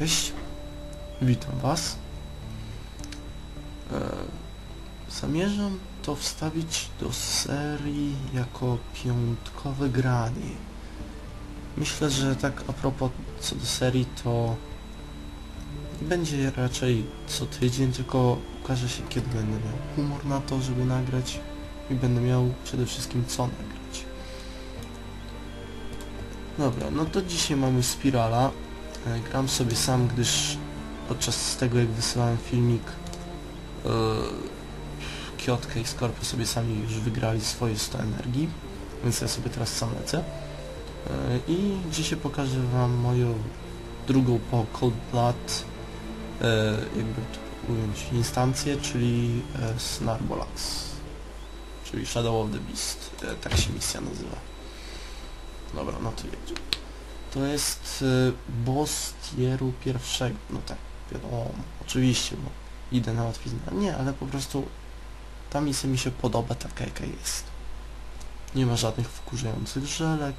Cześć, witam Was. E, zamierzam to wstawić do serii jako piątkowe granie. Myślę, że tak a propos co do serii to będzie raczej co tydzień, tylko ukaże się kiedy będę miał humor na to, żeby nagrać i będę miał przede wszystkim co nagrać. Dobra, no to dzisiaj mamy Spirala. E, Gram sobie sam, gdyż podczas tego jak wysyłałem filmik yy, Kiotkę i Skorpio sobie sami już wygrali swoje 100 energii, więc ja sobie teraz sam lecę. Yy, I dzisiaj pokażę wam moją drugą po Cold Blood yy, jakby to ująć instancję, czyli Snarbolax, czyli Shadow of the Beast, tak się misja nazywa. Dobra, no to jedziemy. To jest y, boss tieru pierwszego. No tak, wiadomo, oczywiście, bo idę na łatwiznę. Nie, ale po prostu ta misja mi się podoba taka jaka jest. Nie ma żadnych wkurzających żelek.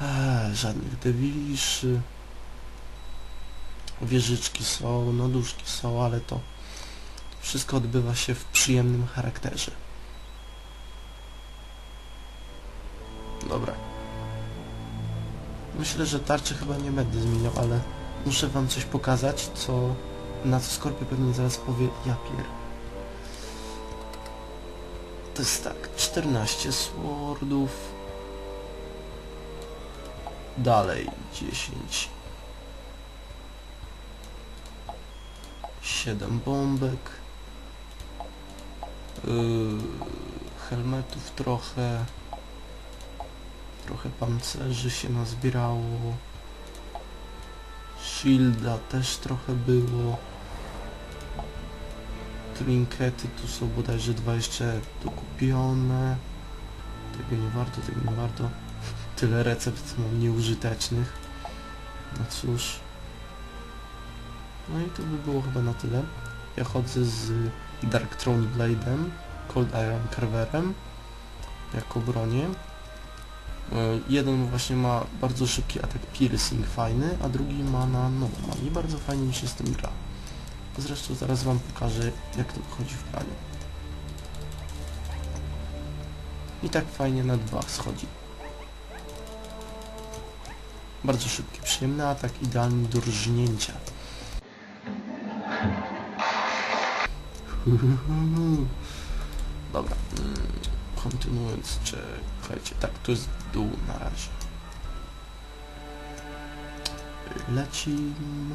Eee, żadnych dewiszy. Wieżyczki są, noduszki są, ale to wszystko odbywa się w przyjemnym charakterze. Myślę, że tarczy chyba nie będę zmieniał, ale muszę wam coś pokazać, co na co Skorpio pewnie zaraz powie ja pier. To jest tak, 14 swordów. Dalej 10. 7 bombek. Yy, helmetów trochę. Trochę pancerzy się nazbierało. Shielda też trochę było. Trinkety tu są bodajże dwa jeszcze dokupione. Tego nie warto, tego nie warto. Tyle recept mam nieużytecznych. No cóż. No i to by było chyba na tyle. Ja chodzę z Dark Throne Blade'em, Cold Iron Carverem jako bronię. E, Jeden właśnie ma bardzo szybki atak piercing fajny, a drugi ma na normal i bardzo fajnie mi się z tym gra. Zresztą zaraz wam pokażę jak to wychodzi w planie. I tak fajnie na dwa schodzi. Bardzo szybki, przyjemny atak, idealny do rżnięcia. Dobra. Kontynuując, czekajcie, tak, to jest dół na razie. Lecimy.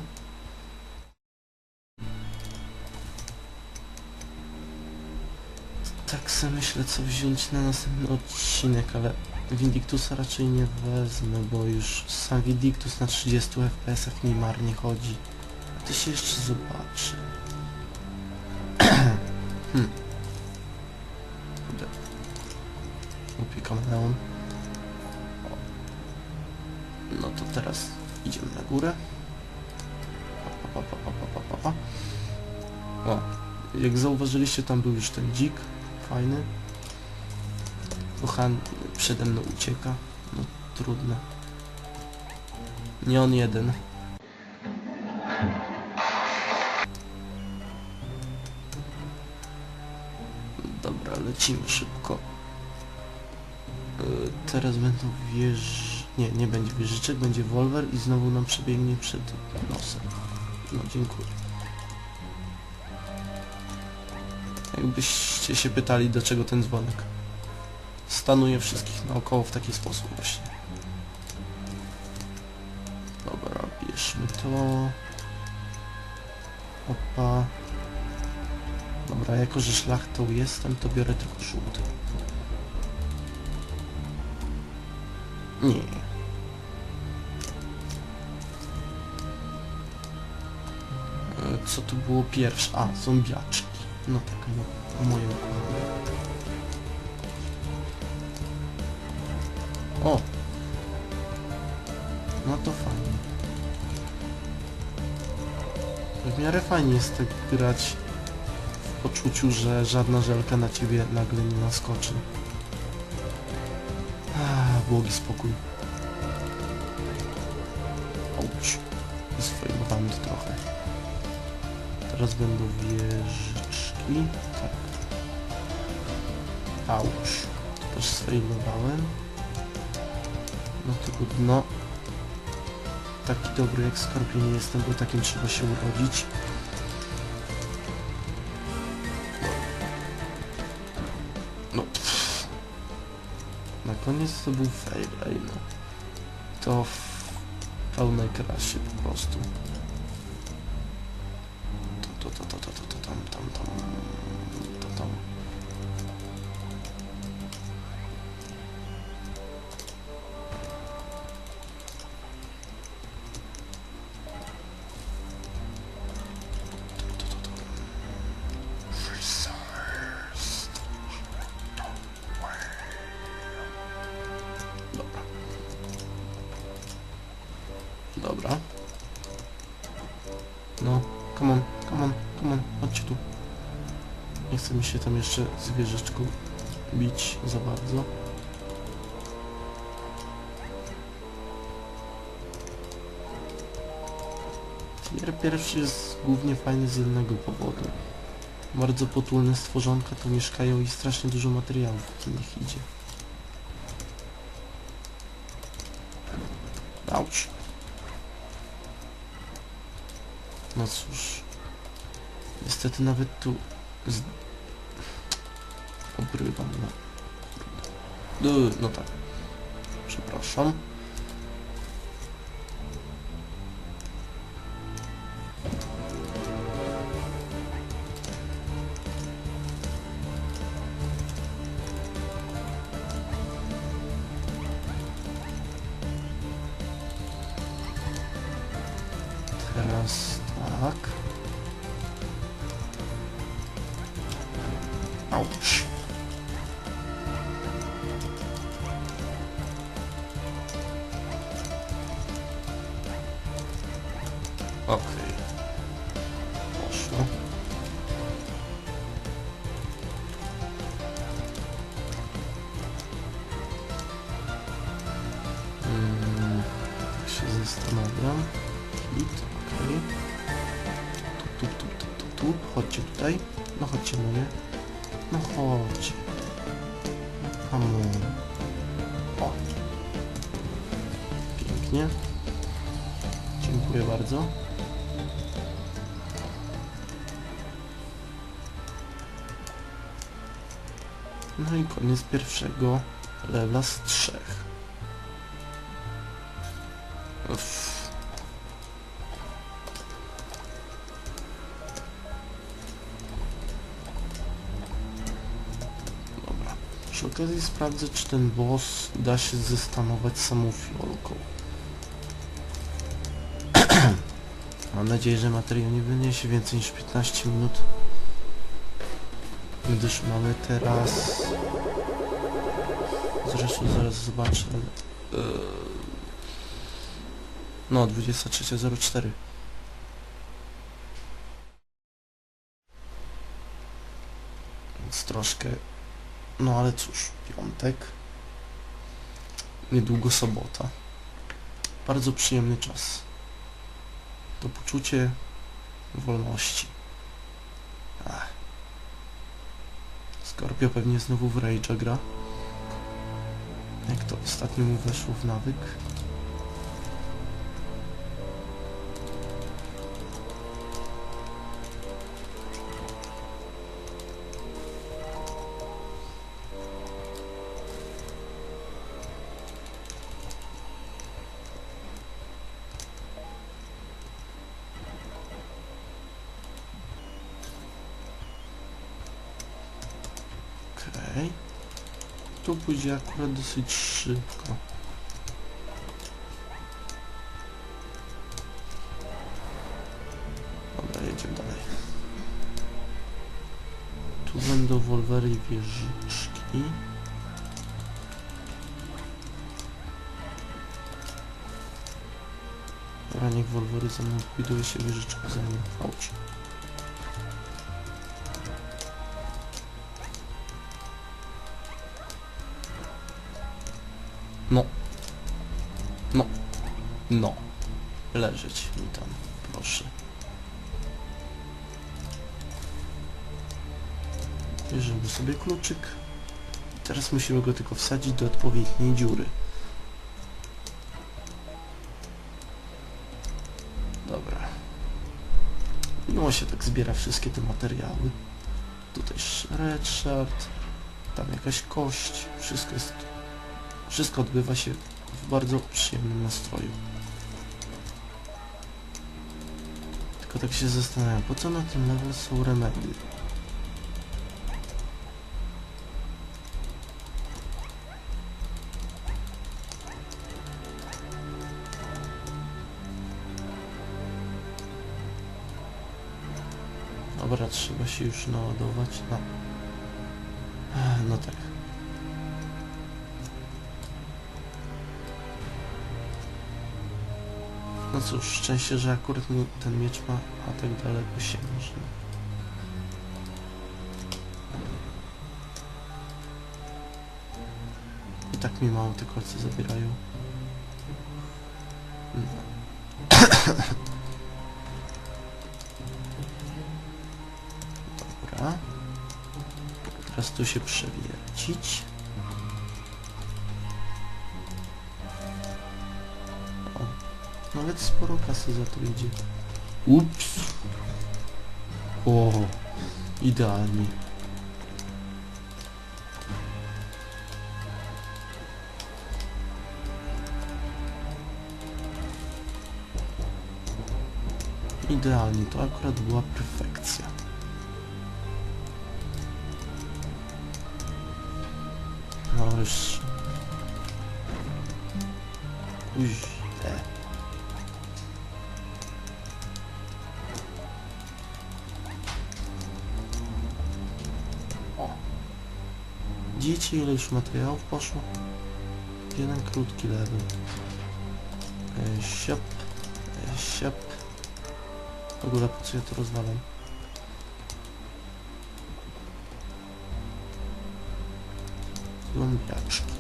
Tak sobie myślę, co wziąć na następny odcinek, ale Vindictusa raczej nie wezmę, bo już sam Vindictus na 30 FPS-ach mi marnie chodzi. A to się jeszcze zobaczy. hmm. Głupi kameleon. O. No to teraz idziemy na górę. Pa, pa, pa, pa. O, jak zauważyliście, tam był już ten dzik. Fajny. Kochan przede mną ucieka. No trudno. Nie on jeden. Dobra, lecimy szybko. Yy, teraz będą wież... Nie, nie będzie wieżyczek, będzie Wolver i znowu nam przebiegnie przed nosem. No, dziękuję. Jakbyście się pytali, do czego ten dzwonek. Stanuje wszystkich naokoło w taki sposób właśnie. Dobra, bierzmy to. Opa. Dobra, jako że szlachtą jestem, to biorę tylko żółty. Nie. E, Co tu było pierwsze? A, zombiaczki. No tak, no, moje ukochane. O! No to fajnie. W miarę fajnie jest tak grać w poczuciu, że żadna żelka na ciebie nagle nie naskoczy. Błogi spokój. Ouch. Zfajlowałem to trochę. Teraz będą wieżyczki. Tak. Auć. To też sfailowałem. No tylko dno. Taki dobry jak skorpion nie jestem, bo takim trzeba się urodzić. Koniec to był fail, ej no. To w pełnej krasie po prostu. Się tam jeszcze z wieżyczką bić za bardzo. Tier pierwszy jest głównie fajny z jednego powodu. Bardzo potulne stworzonka tu mieszkają i strasznie dużo materiałów w nich idzie. Auć. No cóż. Niestety nawet tu... Z... Obrywam, no. No, tak. Przepraszam. Teraz tak. Auć. Tu. Chodźcie tutaj. No chodźcie moje. No chodźcie. On. O. Pięknie. Dziękuję bardzo. No i koniec pierwszego levela z trzech. Okazji sprawdzę, czy ten boss da się zestanować samą fiolką. Mam nadzieję, że materiał nie wyniesie więcej niż 15 minut. Gdyż mamy teraz... Zresztą zaraz zobaczę. Yy... No, 23.04. Więc troszkę... No ale cóż, piątek. Niedługo sobota. Bardzo przyjemny czas. To poczucie wolności. Ach. Scorpio pewnie znowu w Rage'a gra. Jak to ostatnio mu weszło w nawyk. Pójdzie akurat dosyć szybko. Dobra, jedziemy dalej. Tu będą wolwery i wieżyczki. Dobra, niech wolwery za mną pójdą się wieżyczki za mną. Chodź. Bierzemy sobie kluczyk. Teraz musimy go tylko wsadzić do odpowiedniej dziury. Dobra. Miło się tak zbiera wszystkie te materiały. Tutaj Redshard, tam jakaś kość, wszystko jest... Wszystko odbywa się w bardzo przyjemnym nastroju. Tylko tak się zastanawiam, po co na tym level są remedy? Trzeba się już naładować na... Ech, No tak. No cóż, szczęście, że akurat ten miecz ma atak daleko siężny. I tak mi mało te kolce zabierają. Dobra. Teraz tu się przewiercić. O, nawet sporo kasy za to idzie. Ups. O, idealnie. Idealnie, to akurat była perfekcja. Już... Kuźle. Widzicie ile już materiałów poszło? Jeden krótki lewy. E, siop. E, siop. W ogóle po co ja to rozwalam? Zombiaczki.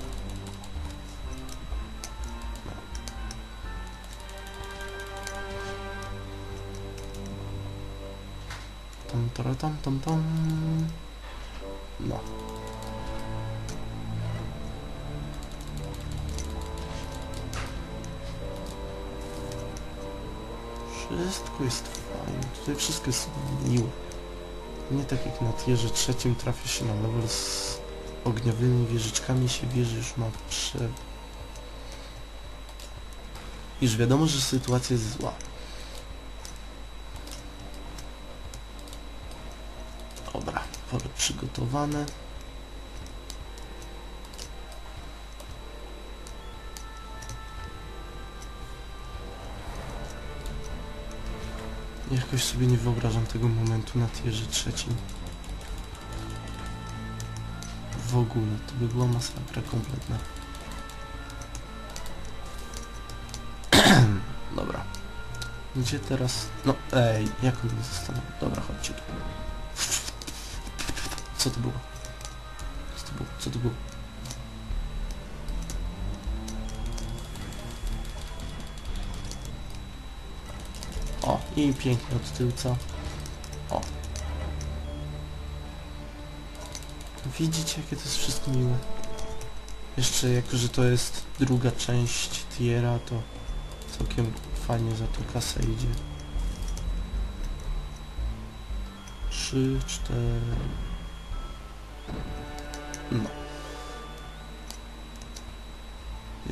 Tam, tam, tam, tam, tam. No. Wszystko jest fajne. Tutaj wszystko jest miłe. Nie tak jak na tierze trzecim trafia się na level ogniowymi wieżyczkami się wieży już ma prze... Już wiadomo, że sytuacja jest zła. Dobra, pole przygotowane. Jakoś sobie nie wyobrażam tego momentu na tierze trzecim. W ogóle, to by była masakra kompletna. Dobra. Gdzie teraz... No, ej, jak on mnie zastanowił? Dobra, chodźcie tu. Co to było? Co to było? Co to było? O, i pięknie od tyłca. O. Widzicie, jakie to jest wszystko miłe. Jeszcze jako, że to jest druga część tiera, to całkiem fajnie za to kasa idzie. Trzy, cztery... No.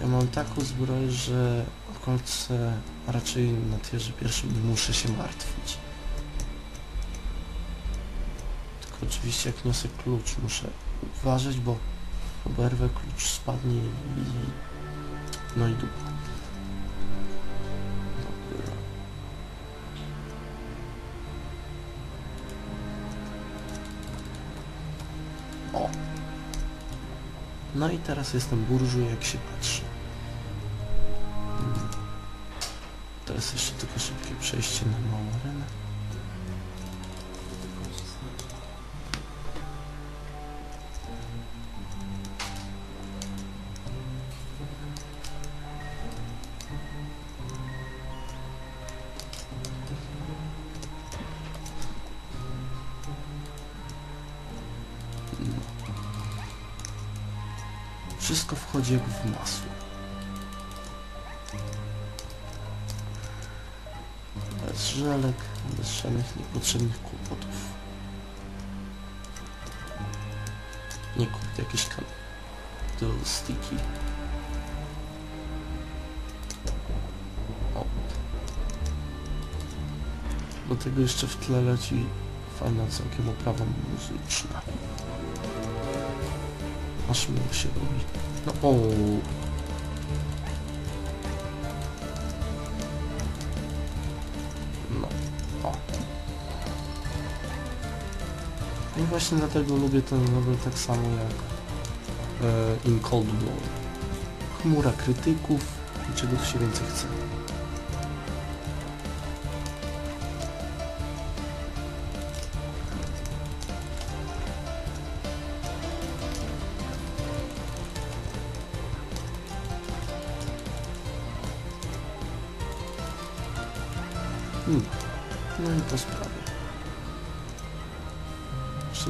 Ja mam taką zbroję, że o kolce raczej na tierze pierwszym nie muszę się martwić. Oczywiście jak niosę klucz muszę uważać, bo oberwę klucz spadnie i... no i dupa. Dobra. O! No i teraz jestem burżu jak się patrzy. Teraz jeszcze tylko szybkie przejście na małą arenę. Wszystko wchodzi jak w masło. Bez żelek, bez żadnych niepotrzebnych kłopotów. Nie kurde, jakieś kam... To sticky. O. Do tego jeszcze w tle leci fajna całkiem oprawa muzyczna. Aż miło się robi. No o. No, o. No I właśnie dlatego lubię ten level tak samo jak e, in Cold War. Chmura krytyków i czego tu się więcej chce.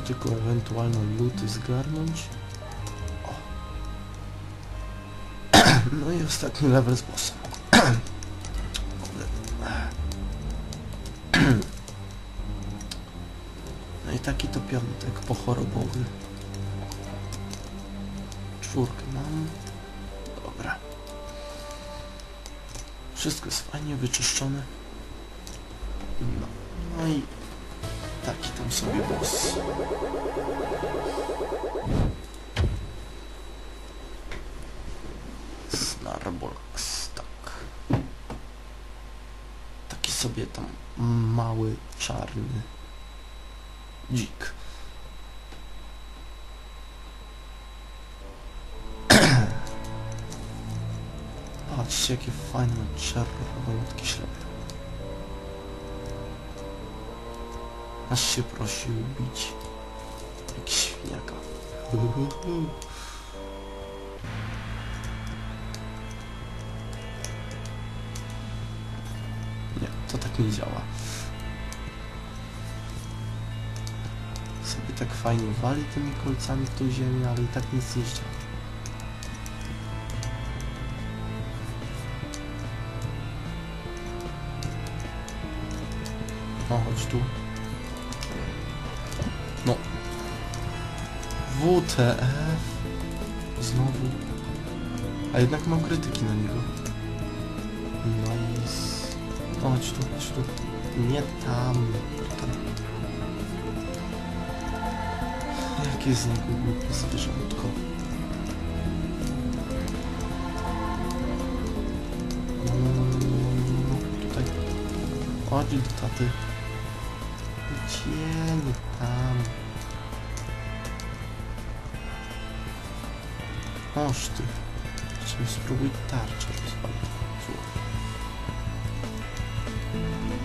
Tylko ewentualne luty zgarnąć. O. No i ostatni level z bossem. Snarbox, tak. Taki sobie tam mały, czarny dzik. Patrzcie, jakie fajne czerwone ślepy. Aż się prosił bić. Jak świniaka. Nie, działa. Sobie tak fajnie wali tymi kolcami w tą ziemię, ale i tak nic nie zdziała. No, chodź tu. No. WTF. Znowu. A jednak mam krytyki na niego. Nice. Chodź tu, chodź tu. Nie tam. Tam. Jakie z niego głupie zwierzątko. No, no. Tutaj. Chodź do taty. Gdzie nie tam? Oż ty. Spróbuj tarczę rozwalić. Słuchaj.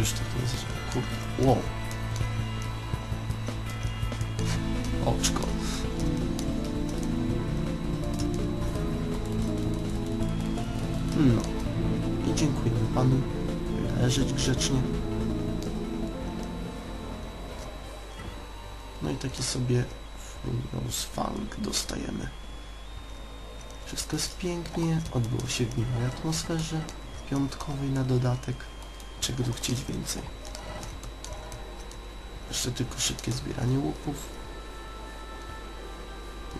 już tak jest. Kurde. Wow. Oczko. No. I dziękujemy panu. Leżeć grzecznie. No i taki sobie Funk dostajemy. Wszystko jest pięknie, odbyło się w miłej atmosferze, piątkowej na dodatek. Czego tu chcieć więcej? Jeszcze tylko szybkie zbieranie łupów.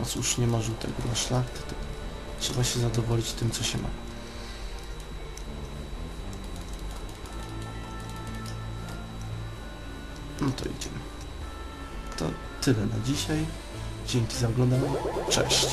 No cóż, nie ma żółtego na szlacht, to trzeba się zadowolić tym, co się ma. No to idziemy. To tyle na dzisiaj. Dzięki za oglądanie. Cześć.